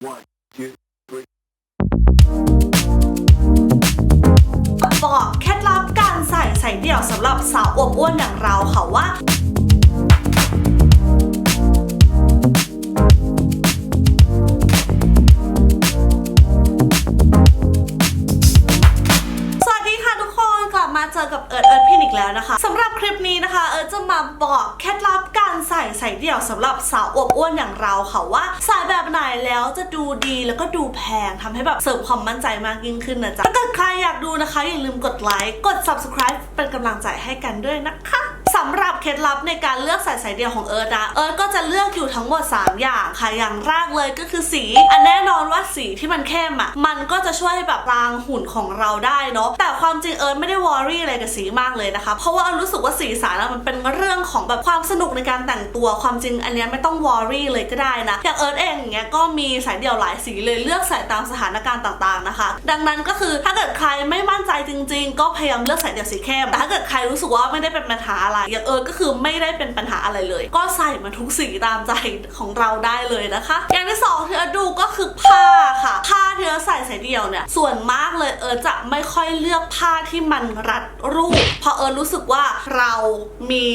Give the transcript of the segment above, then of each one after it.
One, two, three. บอกเคล็ดลับการใส่ใส่เดี่ยวสำหรับสาวอวบอ้วนอย่างเราค่ะว่าสวัสดีค่ะทุกคนกลับมาเจอกับเอิร์ธเอิร์ธพินอีกแล้วนะคะสำ นี้นะคะเออจะมาบอกเคล็ดลับการใส่ใส่เดี่ยวสำหรับสาวอวบอ้วนอย่างเราค่ะว่าใส่แบบไหนแล้วจะดูดีแล้วก็ดูแพงทำให้แบบเสริมความมั่นใจมากยิ่งขึ้นนะจ๊ะถ้าเกิดใครอยากดูนะคะอย่าลืมกดไลค์กด subscribe เป็นกำลังใจให้กันด้วยนะคะสำหรับเคล็ดลับในการเลือกใส่สายเดี่ยวของเอิร์ธนะเอิร์ธก็จะเลือกอยู่ทั้งหมด 3 อย่างค่ะอย่างแรกเลยก็คือสี อันแน่นอนว่าสีที่มันเข้มอะมันก็จะช่วยให้แบบรางหุ่นของเราได้เนาะแต่ความจริงเอิร์ธไม่ได้วอรี่อะไรกับสีมากเลยนะคะเพราะว่าเอิร์ธรู้สึกว่าสีสันอะมันเป็นเรื่องของแบบความสนุกในการแต่งตัวความจริงอันนี้ไม่ต้องวอรี่เลยก็ได้นะอย่างเอิร์ธเองอย่างเงี้ยก็มีสายเดี่ยวหลายสีเลยเลือกใส่ตามสถานการณ์ต่างๆนะคะ ดังนั้นก็คือถ้าเกิดใครไม่มั่นใจจริง ๆ ก็พยายามเลือกสายเดี่ยวสีเข้มแต่ถ้าเกิดใครรู้สึกว่าไม่ได้เป็นปัญหาอะไรอย่างเอิร์ธก็คือไม่ได้เป็นปัญหาอะไรเลย ก็ใส่มาทุกสีตามใจของเราได้เลยนะคะ อย่างที่สองที่เอดูก็คือผ้าค่ะ ผ้าที่เอิร์ธใส่สายเดี่ยวเนี่ย ส่วนมากเลยเออจะไม่ค่อยเลือกผ้าที่มันรัดรูป เพราะเออรู้สึกว่าเรามี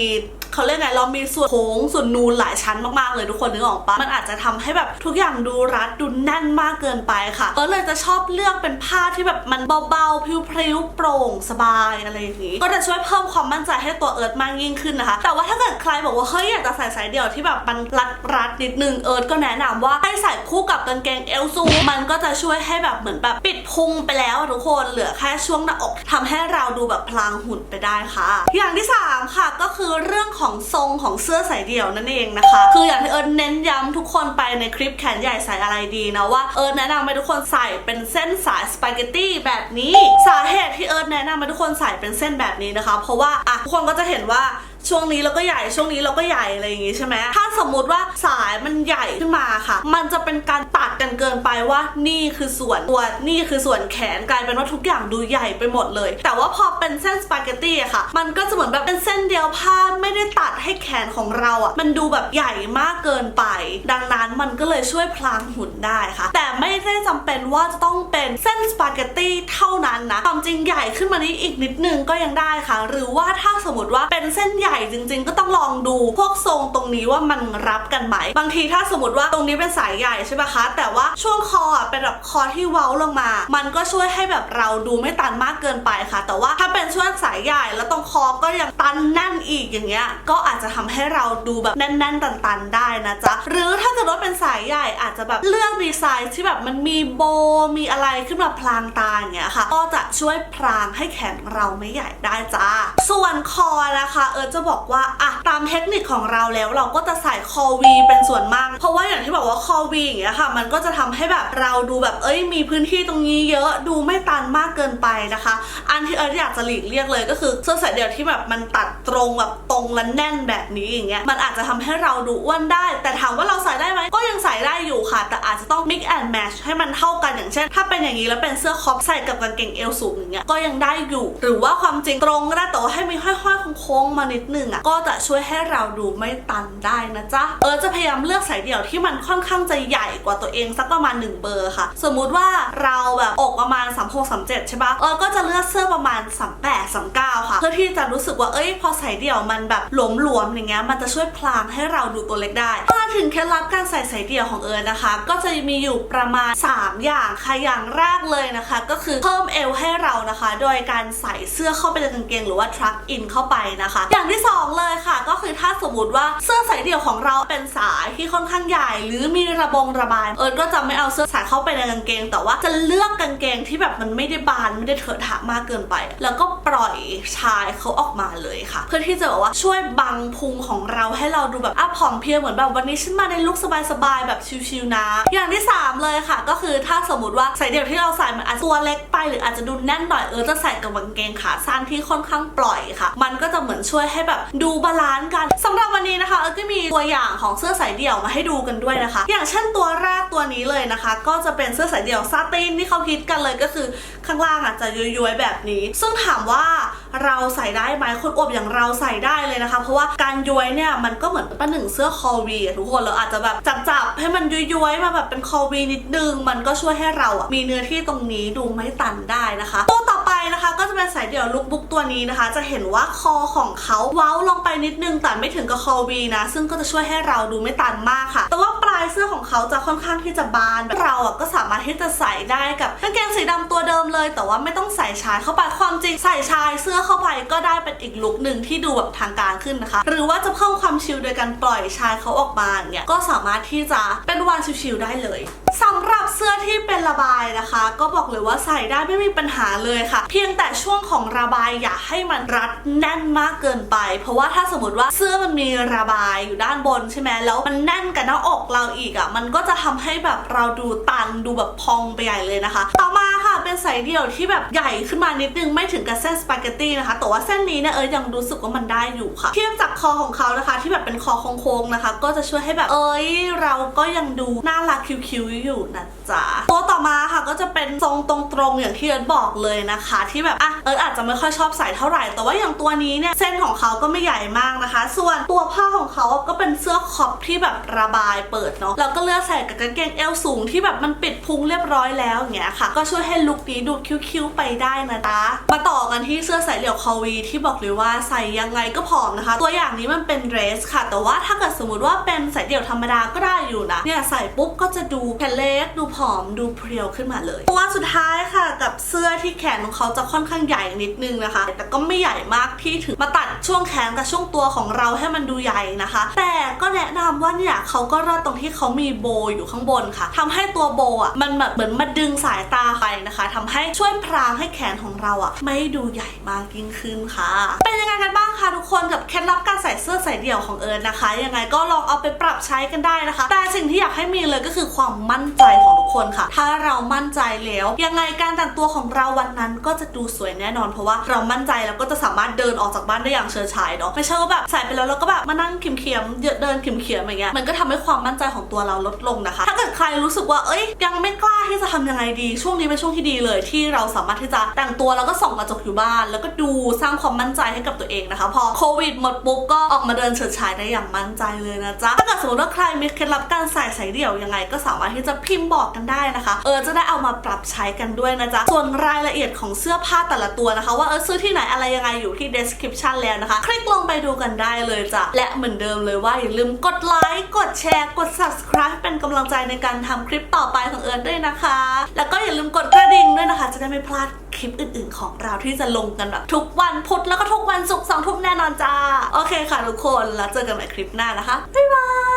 เขาเรียกไงเรามีส่วนโค้งส่วนนูนหลายชั้นมากๆเลยทุกคนนึกออกปะมันอาจจะทำให้แบบทุกอย่างดูรัดดูแน่นมากเกินไปค่ะเอิร์ธเลยจะชอบเลือกเป็นผ้าที่แบบมันเบาๆพริ้วๆโปร่งสบายอะไรอย่างนี้ ก็จะช่วยเพิ่มความมั่นใจให้ตัวเอิร์ธมากยิ่งขึ้นนะคะ แต่ว่าถ้าเกิดใครบอกว่าเฮ้ยอยากจะใส่สายเดี่ยวที่แบบมันรัดรัดนิดนึงเอิร์ธก็แนะนำว่าให้ใส่คู่กับกางเกงเอลซูมันก็จะช่วยให้แบบเหมือนแบบปิดพุงไปแล้วทุกคนเหลือแค่ช่วงหน้าอกทำให้เราดูแบบพลางหุ่นไปได้ค่ะ อย่างที่สามค่ะก็คือเรื่องของของทรงของเสื้อสายเดี่ยวนั่นเองนะคะ คืออย่างที่เอิร์นเน้นย้ำทุกคนไปในคลิปแขนใหญ่ใส่อะไรดีนะว่าเอิร์นแนะนำให้ทุกคนใส่เป็นเส้นสายสปาเกตตี้แบบนี้ สาเหตุที่เอิร์นแนะนำให้ทุกคนใส่เป็นเส้นแบบนี้นะคะ เพราะว่าอะทุกคนก็จะเห็นว่า ช่วงนี้เราก็ใหญ่ช่วงนี้เราก็ใหญ่อะไรอย่างงี้ใช่ไหมถ้าสมมุติว่าสายมันใหญ่ขึ้นมาค่ะ มันจะเป็นการตัดกันเกินไปว่านี่คือส่วนตัวนี่คือส่วนแขนกลายเป็นว่าทุกอย่างดูใหญ่ไปหมดเลย แต่ว่าพอเป็นเส้นสปาเกตตี้อะค่ะ มันก็จะเหมือนแบบเป็นเส้นเดียวผ้าไม่ได้ตัดให้แขนของเราอะมันดูแบบใหญ่มากเกินไป ดังนั้นมันก็เลยช่วยพลางหุ่นได้ค่ะ แต่ไม่ได้จำเป็นว่าจะต้องเป็นเส้นสปาเกตตี้เท่านั้นนะความจริงใหญ่ขึ้นมานี้อีกนิดนึงก็ยังได้ค่ะ หรือว่าถ้าสมมติว่าเป็นเส้นใหญ่จริง ๆ ก็ต้องลองดูพวกทรงตรงนี้ว่ามันรับกันไหม บางทีถ้าสมมติว่าตรงนี้เป็นสายใหญ่ใช่ไหมคะ แต่ว่าช่วงคอเป็นแบบคอที่เว้าลงมา มันก็ช่วยให้แบบเราดูไม่ตันมากเกินไปค่ะ แต่ว่า เช่วงสายใหญ่แล้วตรงคอก็ยังตันแน่นอีกอย่างเงี้ย ก็อาจจะทำให้เราดูแบบแน่น ๆ ตันๆได้นะจ๊ะ หรือถ้าเกิดว่าเป็นสายใหญ่อาจจะแบบเลือกดีไซน์ที่แบบมันมีโบมีอะไรขึ้นมาพลางตาอย่างเงี้ยค่ะ ก็จะช่วยพลางให้แขนเราไม่ใหญ่ได้จ้า ส่วนคอนะคะเออจะบอกว่าอะตามเทคนิคของเราแล้วเราก็จะใส่คอวีเป็นส่วนมาก เพราะว่าอย่างที่บอกว่าคอวีอย่างเงี้ยค่ะ มันก็จะทำให้แบบเราดูแบบเอ้ยมีพื้นที่ตรงนี้เยอะดูไม่ตันมากเกินไปนะคะ อันที่เอิร์ธอยากจะหลีกเลี่ยงเลยก็คือเสื้อสายเดี่ยวที่แบบมันตัดตรงแบบตรงและแน่นแบบนี้อย่างเงี้ยมันอาจจะทำให้เราดูอ้วนได้ แต่ถามว่าเราใส่ได้ไหมก็ยังใส่ได้อยู่ค่ะ แต่อาจจะต้อง mix and match ให้มันเท่ากันอย่างเช่น ถ้าเป็นอย่างนี้แล้วเป็นเสื้อคอปใส่กับกางเกงเอวสูงอย่างเงี้ยก็ยังได้อยู่ หรือว่าความจริงตรงก็ได้แต่ว่าให้มีห้อยๆโค้งๆมานิดนึงอะก็จะช่วยให้เราดูไม่ตันได้นะจ๊ะเออจะพยายามเลือกสายเดี่ยวที่มันค่อนข้างจะใหญ่กว่าตัวเองสักประมาณ 1 เบอร์ค่ะ สมมุติว่าเราแบบอกประมาณ3 6 3 7ใช่ปะเออก็จะเลือกเสื้อประมาณ38 39ค่ะ เพื่อที่จะรู้สึกว่าเอ้ยพอใสายเดี่ยวมันแบบหลวมๆอย่างเงี้ยมันจะช่วยพลางให้เราดูตัวเล็กได้มาถึงเคล็ดลับการใส่สายเดี่ยวของเอิร์นนะคะ ก็จะมีอยู่ประมาณ 3 อย่างค่ะอย่างแรกเลยนะคะ ก็คือเพิ่มเอวให้เรานะคะ โดยการใส่เสื้อเข้าไปในกางเกงหรือว่า truck in เข้าไปนะคะ อย่างที่สองเลยค่ะ ก็คือถ้าสมมติว่าเสื้อสายเดี่ยวของเราเป็นสายที่ค่อนข้างใหญ่ หรือมีระบงระบาย เอิร์นก็จะไม่เอาเสื้อสายเข้าไปในกางเกง แต่ว่าจะเลือกกางเกงที่แบบมันไม่ได้บานไม่ได้เถอะทะมากเกินไป แล้วก็ปล่อยชายเขาออกมาเลยค่ะ เพื่อที่จะแบบว่าช่วยบังพุงของเราให้เราดูแบบอะผอมเพียวเหมือนแบบวันนี้ฉันมาในลุคสบายๆแบบชิลๆนะ อย่างที่ 3 เลยค่ะ ก็คือถ้าสมมติว่าใสายเดี่ยวที่เราใส่มันอาจจะตัวเล็กไป หรืออาจจะดูแน่นหน่อยเออจะใส่กับกางเกงขาสั้นที่ค่อนข้างปล่อยค่ะ มันก็จะเหมือนช่วยให้แบบดูบาลานซ์กันสำหรับวันนี้นะคะเอิร์ธก็มีตัวอย่างของเสื้อสายเดี่ยวมาให้ดูกันด้วยนะคะ อย่างเช่นตัวแรกตัวนี้เลยนะคะ ก็จะเป็นเสื้อสายเดี่ยวซาตินที่เขาฮิตกันเลยก็คือข้างล่างอะจะย้วยๆแบบนี้ ซึ่งถามว่าเราใส่ได้ไหมคนอวบอย่างเราใส่ได้เลยนะคะ เพราะว่าการย้วยเนี่ยมันก็เหมือนประหนึ่งเสื้อคอวีทุกคนเราอาจจะแบบจับๆให้มันย้วยๆมาแบบเป็นคอวีนิดนึง มันก็ช่วยให้เราอะมีเนื้อที่ตรงนี้ดูไม่ตันได้นะคะตัวต่อ นะคะ ก็จะเป็นสายเดี่ยวลุคบุ๊กตัวนี้นะคะ จะเห็นว่าคอของเขาเว้าลงไปนิดนึงแต่ไม่ถึงกับคอวีนะ ซึ่งก็จะช่วยให้เราดูไม่ตันมากค่ะ แต่ว่าปลายเสื้อของเขาจะค่อนข้างที่จะบานแบบเราอะก็สามารถที่จะใส่ได้กับกางเกงสีดำตัวเดิมเลย แต่ว่าไม่ต้องใส่ชายเข้าไปความจริงใส่ชายเสื้อเข้าไปก็ได้เป็นอีกลุคหนึ่งที่ดูแบบทางการขึ้นนะคะ หรือว่าจะเพิ่มความชิลโดยการปล่อยชายเขาออกมาเนี่ยก็สามารถที่จะเป็นวันชิลๆได้เลยสำหรับเสื้อที่เป็นระบายนะคะ ก็บอกเลยว่าใส่ได้ไม่มีปัญหาเลยค่ะเพียงแต่ช่วงของระบายอย่าให้มันรัดแน่นมากเกินไป เพราะว่าถ้าสมมติว่าเสื้อมันมีระบายอยู่ด้านบนใช่ไหมแล้วมันแน่นกับหน้าอกเราอีกอะ่ะ มันก็จะทำให้แบบเราดูตันดูแบบพองไปใหญ่เลยนะคะ ต่อมาค่ะเป็นสายเดี่ยวที่แบบใหญ่ขึ้นมานิดนึงไม่ถึงกับเส้นสปาเกตตี้นะคะ แต่ว่าเส้นนี้เนี่ยเออยังรู้สึกว่ามันได้อยู่ค่ะ เทียบจากคอของเขานะคะ ที่แบบเป็นคอโค้งๆนะคะ ก็จะช่วยให้แบบเอ้ยเราก็ยังดูน่ารักคิ้วๆอยู่นะจ๊ะตัวต่อมาค่ะก็จะเป็นทรงตรงๆอย่างที่เอิร์บอกเลยนะคะที่แบบอะเอิร์ธอาจจะไม่ค่อยชอบใส่เท่าไหร่ แต่ว่าอย่างตัวนี้เนี่ยเส้นของเขาก็ไม่ใหญ่มากนะคะ ส่วนตัวผ้าของเขาก็เป็นเสื้อคอปที่แบบระบายเปิดเนาะแล้วก็เลือกใส่กับกางเกงเอวสูงที่แบบมันปิดพุงเรียบร้อยแล้วอย่างเงี้ยค่ะ ก็ช่วยให้ลุคนี้ดูคิ้วๆไปได้นะจ๊ะมาต่อกันที่เสื้อสายเหลี่ยวคอวีที่บอกเลยว่าใส่ยังไงก็ผอมนะคะ ตัวอย่างนี้มันเป็นเดรสค่ะ แต่ว่าถ้าเกิดสมมติว่าเป็นสายเดี่ยวธรรมดาก็ได้อยู่นะเนี่ยใส่ปุ๊บก็จะดูแผ่นเล็กดูผอมดูเพรียวขึ้นมาเลยตัวสุดท้ายค่ะ กับเสื้อที่แขนของเขาจะค่อนข้างใหญ่นิดนึงนะคะ แต่ก็ไม่ใหญ่มากที่ถึงมาตัดช่วงแขนกับช่วงตัวของเราให้มันดูใหญ่นะคะ แต่ก็แนะนำ ว่าเนี่ยเขาก็รอดตรงที่เขามีโบอยู่ข้างบนค่ะทำให้ตัวโบอะมันแบบเหมือนมาดึงสายตาไปนะคะทำให้ช่วยพรางให้แขนของเราอะ ไม่ดูใหญ่มากยิ่งขึ้นค่ะ เป็นยังไงกันบ้างคะทุกคนกับเคล็ดลับการใส่เสื้อใสายเดี่ยวของเอิร์นนะคะ ยังไงก็ลองเอาไปปรับใช้กันได้นะคะ แต่สิ่งที่อยากให้มีเลยก็คือความมั่นใจของทุกคนค่ะ ถ้าเรามั่นใจแล้ว ยังไงการแต่งตัวของเราวันนั้นก็จะดูสวยแน่นอน เพราะว่าเรามั่นใจแล้วก็จะสามารถเดินออกจากบ้านได้อย่างเฉิดฉายเนาะไม่ใช่ว่าแบบใส่ไปแล้วเราก็แบบมานั่งเขียมๆเดินเขียมๆอย่างเงี้ยมันก็ทำให้ความมั่นใจของตัวเราลดลงนะคะ ถ้าเกิดใครรู้สึกว่าเอ้ย ยังไม่กล้าที่จะทำยังไงดี ช่วงนี้เป็นช่วงที่ดีเลย ที่เราสามารถที่จะแต่งตัวแล้วก็ส่องกระจกอยู่บ้าน แล้วก็ดูสร้างความมั่นใจให้กับตัวเองนะคะ พอโควิดหมดปุ๊บก็ออกมาเดินเฉิดฉายได้อย่างมั่นใจเลยนะจ๊ะถ้าเกิดสมมติว่าใครมีเคล็ดลับการใส่สายเดี่ยวยังไง ก็สามารถที่จะพิมพ์บอกกันได้นะคะ เออจะได้เอามาปรับใช้กันด้วยนะจ๊ะส่วนรายละเอียดของเสื้อผ้าแต่ละตัวนะคะ ว่าเออซื้อที่ไหนอะไรยังไงอยู่ที่ description แล้วนะคะ คลิกลงไปดูกันได้เลยจ้ะและเหมือนเดิมเลยว่าอย่าลืมกดไลค์กดแชร์ กด subscribe เป็นกำลังใจในการทำคลิปต่อไปของเอิร์นด้วยนะคะ แล้วก็อย่าลืมกดกระดิ่งด้วยนะคะ จะได้ไม่พลาดคลิปอื่นๆ ของเราที่จะลงกันแบบทุกวันพุธแล้วก็ทุกวันศุกร์สองทุ่มแน่นอนจ้า โอเคค่ะทุกคน แล้วเจอกันใหม่คลิปหน้านะคะ บ๊ายบาย